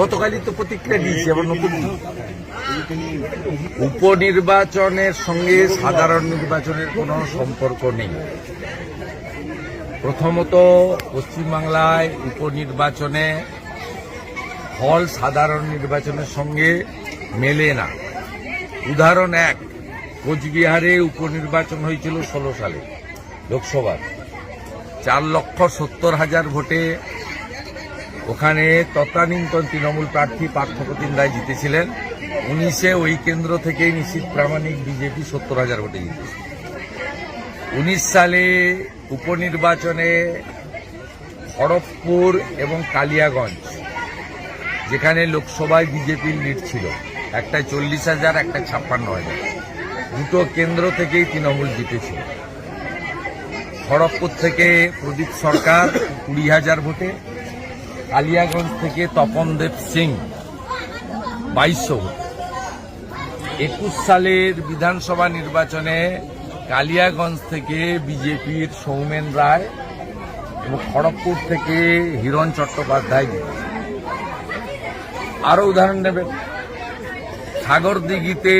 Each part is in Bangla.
গতকালই তো প্রতিক্রিয়া দিয়েছি, আবার নতুন উপনির্বাচনের সঙ্গে সাধারণ নির্বাচনের কোনো সম্পর্ক নেই। প্রথমত, পশ্চিমবাংলায় উপনির্বাচনে ফল সাধারণ নির্বাচনের সঙ্গে মেলে না। উদাহরণ এক, কোচবিহারে উপনির্বাচন হয়েছিল ষোলো সালে, লোকসভার। চার লক্ষ সত্তর হাজার ভোটে ওখানে তৎকালীনতন তৃণমূল প্রার্থী পার্থপ্রতিম রায় জিতেছিলেন। উনিশে ওই কেন্দ্র থেকেই নিশ্চিত প্রামাণিক বিজেপি সত্তর হাজার ভোটে জিতেছে। উনিশ সালে উপনির্বাচনে খড়গপুর এবং কালিয়াগঞ্জ, যেখানে লোকসভায় বিজেপির লিড ছিল একটা চল্লিশ হাজার একটা ছাপ্পান্ন হাজার। দুটো কেন্দ্র থেকেই তৃণমূল জিতেছিল। খড়গপুর থেকে প্রদীপ সরকার কুড়ি হাজার ভোটে কালিয়াগঞ্জ থেকে তপনদেব সিং বাইশশো একুশ সালের বিধানসভা নির্বাচনে কালিয়াগঞ্জ থেকে বিজেপির সৌমেন রায় এবং খড়গপুর থেকে হিরণ চট্টোপাধ্যায়। আরও উদাহরণ নেবেন। সাগরদিঘিতে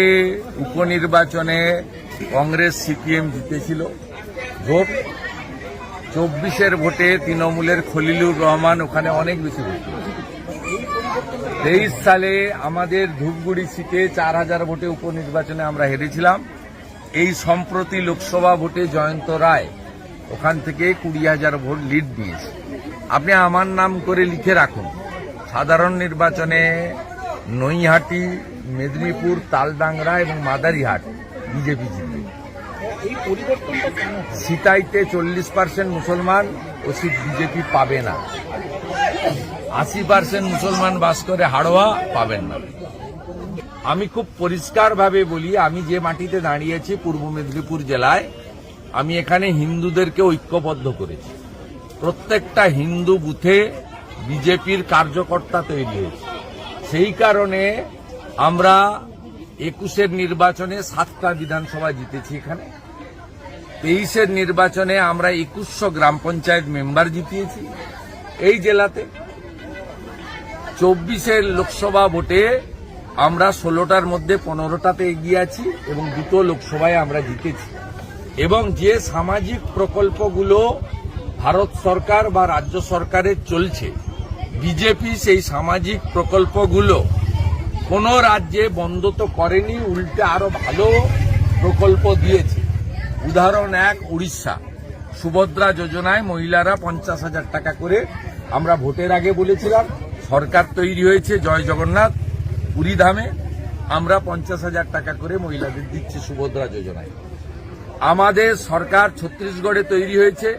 উপনির্বাচনে কংগ্রেস সিপিএম জিতেছিল। ভোট চব্বিশের ভোটে তৃণমূলের খলিলুর রহমান ওখানে অনেক বেশি ভোট তেইশ সালে আমাদের ধূপগুড়ি সিটে চার হাজার ভোটে উপনির্বাচনে আমরা হেরেছিলাম। এই সম্প্রতি লোকসভা ভোটে জয়ন্ত রায় ওখান থেকে কুড়ি হাজার ভোট লিড নিয়েছে আপনি আমার নাম করে লিখে রাখুন। সাধারণ নির্বাচনে নৈহাটি, মেদিনীপুর, তালডাংরা এবং মাদারিহাট বিজেপি জিতবে এই পরিবর্তনটা কেন হয়? সিতাইতে চল্লিশ পার্সেন্ট মুসলমান ও সিট বিজেপি পাবে না। আশি পার্সেন্ট মুসলমান বাস করে হাড়োয়া পাবেন না। আমি খুব পরিষ্কারভাবে বলি, আমি যে মাটিতে দাঁড়িয়েছি পূর্ব মেদিনীপুর জেলায়, আমি এখানে হিন্দুদেরকে ঐক্যবদ্ধ করেছি। প্রত্যেকটা হিন্দু বুথে বিজেপির কার্যকর্তা তৈরি হয়েছে। সেই কারণে আমরা একুশের নির্বাচনে সাতটা বিধানসভা জিতেছি এখানে। তেইশের নির্বাচনে আমরা একুশশো গ্রাম পঞ্চায়েত মেম্বার জিতিয়েছি। এই জেলাতে চব্বিশের লোকসভা ভোটে আমরা ষোলোটার মধ্যে পনেরোটাতে এগিয়ে আছি এবং দুটো লোকসভায় আমরা জিতেছি। এবং যে সামাজিক প্রকল্পগুলো ভারত সরকার বা রাজ্য সরকারের চলছে, বিজেপি সেই সামাজিক প্রকল্পগুলো কোনো রাজ্যে বন্ধ তো করেনি, উল্টে আরও ভালো প্রকল্প দিয়েছে। উদাহরণ এক, উড়িষ্যা। সুভদ্রা যোজনায় মহিলারা পঞ্চাশ হাজার টাকা করে আমরা ভোটের আগে বলেছিলাম, সরকার তৈরি হয়েছে, জয় জগন্নাথ পুরী ধামে আমরা পঞ্চাশ হাজার টাকা করে মহিলাদের দিচ্ছি সুভদ্রা যোজনায়। আমাদের সরকার ছত্তিশগড়ে তৈরি হয়েছে,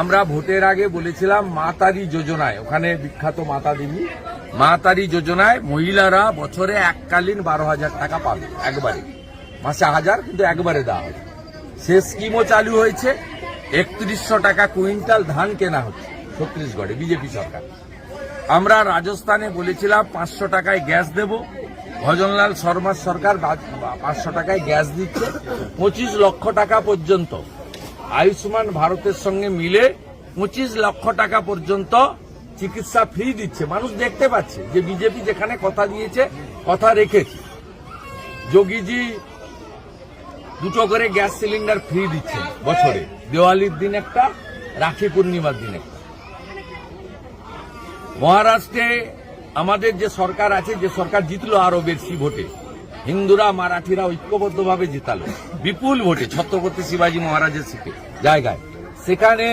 আমরা ভোটের আগে বলেছিলাম মাতারি যোজনায়, ওখানে বিখ্যাত মাতা দেবী মাতারি যোজনায় মহিলারা বছরে এককালীন বারো হাজার টাকা পাবে, একবারে। মাসে হাজার, কিন্তু একবারে দেওয়া হবে। সে স্কিমও চালু হয়েছে। একত্রিশশো টাকা কুইন্টাল ধান কেনা হচ্ছে ছত্তিশগড়ে, বিজেপি সরকার। আমরা রাজস্থানে বলেছিলাম পাঁচশো টাকায় গ্যাস দেব। ভজনলাল শর্মার সরকার পাঁচশো টাকায় গ্যাস দিচ্ছে। পঁচিশ লক্ষ টাকা পর্যন্ত। আয়ুষ্মান ভারতের সঙ্গে মিলে পঁচিশ লক্ষ টাকা পর্যন্ত চিকিৎসা ফ্রি দিচ্ছে। মানুষ দেখতে পাচ্ছে যে বিজেপি যেখানে কথা দিয়েছে, কথা রেখেছে। যোগীজি দুটো করে গ্যাস সিলিন্ডার ফ্রি দিচ্ছে বছরে। দেওয়ালির দিন একটা, রাখি পূর্ণিমার দিন একটা। মহারাষ্ট্রে আমাদের যে সরকার আছে, যে সরকার জিতলো আরও বেশি ভোটে, হিন্দুরা, মারাঠিরা ঐক্যবদ্ধভাবে জিতালো। বিপুল ভোটে, ছত্রপতি শিবাজী মহারাজের সিটে, জায়গায়। সেখানে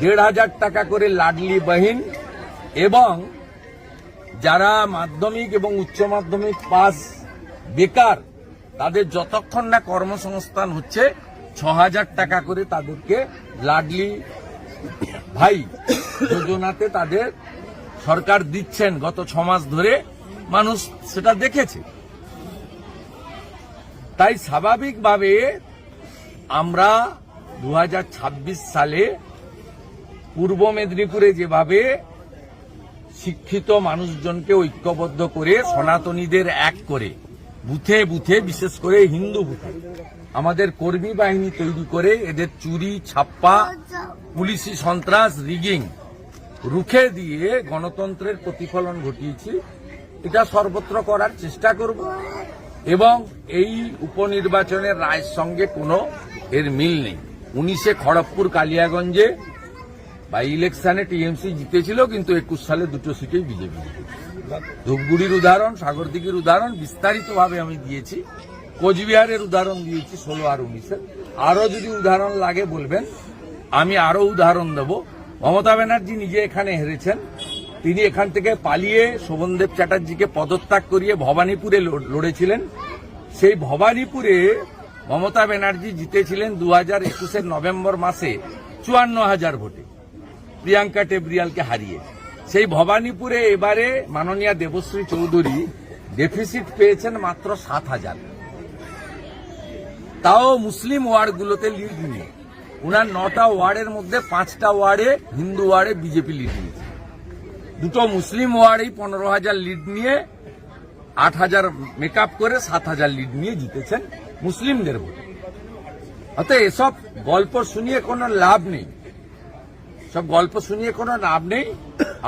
দেড় হাজার টাকা করে লাডলি বাহিন এবং যারা মাধ্যমিক এবং উচ্চ মাধ্যমিক পাস বেকার তাদের যতক্ষণ না কর্মসংস্থান হচ্ছে ছ হাজার টাকা করে তাদেরকে লাডলি ভাই যোজনাতে তাদের সরকার দিচ্ছেন। গত ছ মাস ধরে মানুষ সেটা দেখেছে। তাই স্বাভাবিকভাবে আমরা দু হাজার ছাব্বিশ সালে পূর্ব মেদিনীপুরে যেভাবে শিক্ষিত মানুষজনকে ঐক্যবদ্ধ করে সনাতনীদের এক করে বুথে বুথে, বিশেষ করে হিন্দু বুথে। আমাদের কর্মী বাহিনী তৈরি করে এদের চুরি, ছাপ্পা, পুলিশি সন্ত্রাস, রিগিং রুখে দিয়ে গণতন্ত্রের প্রতিফলন ঘটিয়েছি। এটা সর্বত্র করার চেষ্টা করব এবং এই উপনির্বাচনের রায়ের সঙ্গে কোনো এর মিল নেই। উনিশে খড়গপুর কালিয়াগঞ্জে বাই ইলেকশনে টিএমসি জিতেছিল, কিন্তু একুশ সালে দুটো সিটেই বিজেপি ধূপগুড়ির উদাহরণ সাগরদিঘির উদাহরণ, বিস্তারিতভাবে আমি দিয়েছি। কোচবিহারের উদাহরণ দিয়েছি ষোলো আর উনিশের। আরও যদি উদাহরণ লাগে বলবেন, আমি আরও উদাহরণ দেব। মমতা ব্যানার্জি নিজে এখানে হেরেছেন। তিনি এখান থেকে পালিয়ে শোভনদেব চ্যাটার্জিকে পদত্যাগ করিয়ে ভবানীপুরে লড়- লড়েছিলেন। সেই ভবানীপুরে মমতা ব্যানার্জি জিতেছিলেন দু হাজার একুশের নভেম্বর মাসে চুয়ান্ন হাজার ভোটে। প্রিয়াঙ্কা টেবরিয়ালকে হারিয়ে সেই ভবানীপুরে এবারে মাননীয়া দেবশ্রী চৌধুরী ডেফিসিট পেয়েছেন মাত্র সাত হাজার। তাও মুসলিম ওয়ার্ডগুলোতে লিড নিয়ে উনার নটা ওয়ার্ডের মধ্যে পাঁচটা ওয়ার্ডে হিন্দু ওয়ার্ডে বিজেপি লিড নিয়েছে। দুটো মুসলিম ওয়ার্ডেই পনেরো হাজার লিড নিয়ে আট হাজার মেকআপ করে সাত হাজার লিড নিয়ে জিতেছেন মুসলিমদের ভোটে। অতএব এসব গল্প শুনিয়ে কোনো লাভ নেই। সব গল্প শুনিয়ে কোনো লাভ নেই।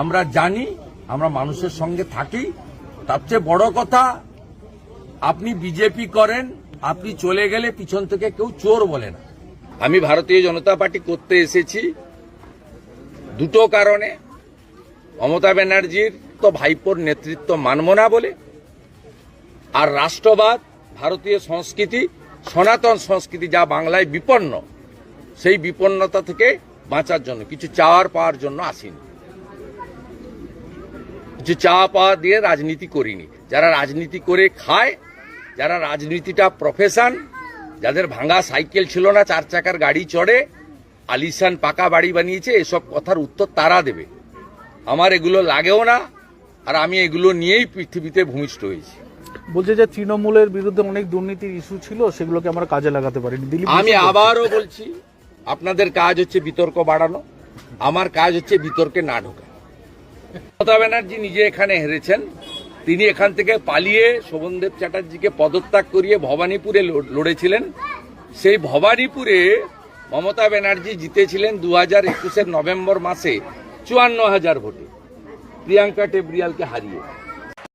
আমরা জানি, আমরা মানুষের সঙ্গে থাকি। তার চেয়ে বড় কথা, আপনি বিজেপি করেন, আপনি চলে গেলে পিছন থেকে কেউ চোর বলে না। আমি ভারতীয় জনতা পার্টি করতে এসেছি। দুটো কারণে, মমতা ব্যানার্জির তো ভাইপোর নেতৃত্ব মানব না বলে, আর রাষ্ট্রবাদ, ভারতীয় সংস্কৃতি, সনাতন সংস্কৃতি যা বাংলায় বিপন্ন, সেই বিপন্নতা থেকে বাঁচার জন্য, কিছু চাওয়ার পাওয়ার জন্য আসিনি। কিছু চা পাওয়া দিয়ে রাজনীতি করিনি। যারা রাজনীতি করে খায় যারা রাজনীতিটা প্রফেশন যাদের ভাঙা সাইকেল ছিল না চার চাকার গাড়ি চড়ে আলিশান পাকা বাড়ি বানিয়েছে এসব কথার উত্তর তারা দেবে। আমার এগুলো লাগেও না আর আমি এগুলো নিয়েই পৃথিবীতে ভূমিষ্ঠ হয়েছি। বলছে যে তৃণমূলের বিরুদ্ধে অনেক দুর্নীতির ইস্যু ছিল সেগুলোকে আমরা কাজে লাগাতে পারিনি। দিলীপ আমি আবারও বলছি আপনাদের কাজ হচ্ছে বিতর্ক বাড়ানো আমার কাজ হচ্ছে বিতর্কে না ঢোকা। মমতা ব্যানার্জি নিজে এখানে হেরেছেন। তিনি এখান থেকে পালিয়ে শোভনদেব চ্যাটার্জিকে পদত্যাগ করিয়ে ভবানীপুরে লড়- লড়েছিলেন। সেই ভবানীপুরে মমতা ব্যানার্জি জিতেছিলেন দু হাজার একুশের নভেম্বর মাসে চুয়ান্ন হাজার ভোটে। প্রিয়াঙ্কা টেবরিয়ালকে হারিয়ে।